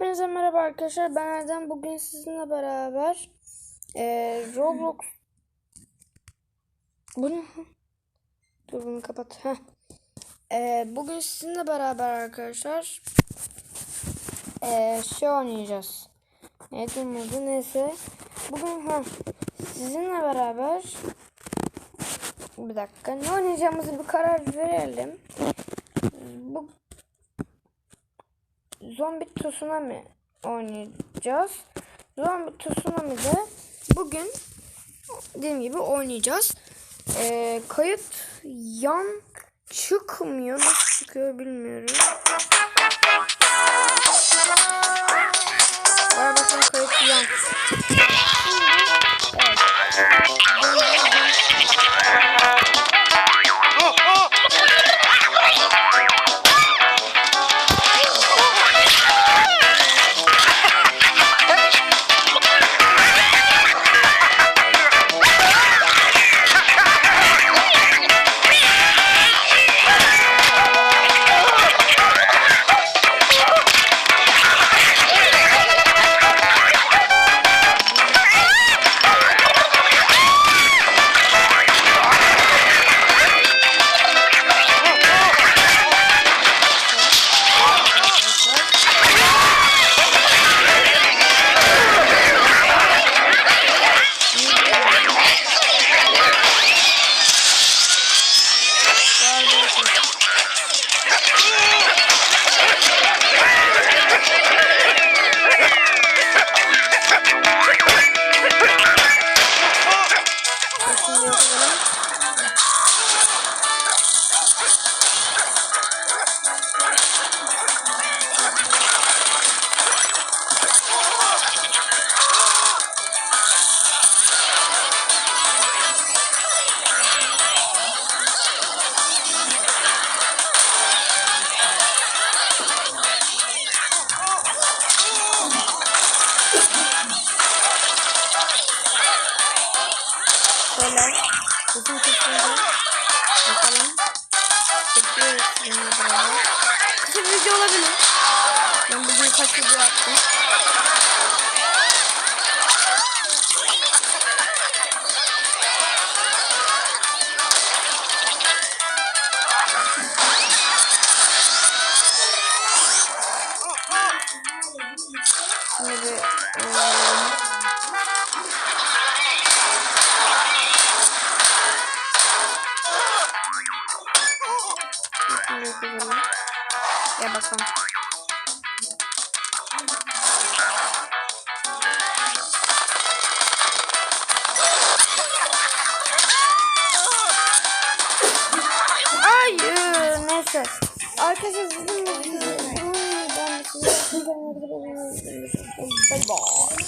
Hepinize merhaba arkadaşlar. Ben Erdem. Bugün sizinle beraber eee, Roblox Bu ne? Dur bunu kapat. Eee, bugün sizinle beraber arkadaşlar eee, şey oynayacağız. Neydi modu neyse. Bugün ha sizinle beraber bir dakika ne oynayacağımızı bir karar verelim. Bu Zombi Tsunami oynayacağız. Zombi Tsunami'de bugün dediğim gibi oynayacağız. Ee, kayıt yan çıkmıyor. Nasıl çıkıyor bilmiyorum. Şöyle. Bizim kesinlikle. Bakalım. Çekiyoruz sizinle beraber. Kısa bir video olabilir. Ben bugün kaç video attım. Şimdi bir Yapalım. Gel bakalım. Hayır, neyse. Arkadaşlar sizin de ben size Bye bye.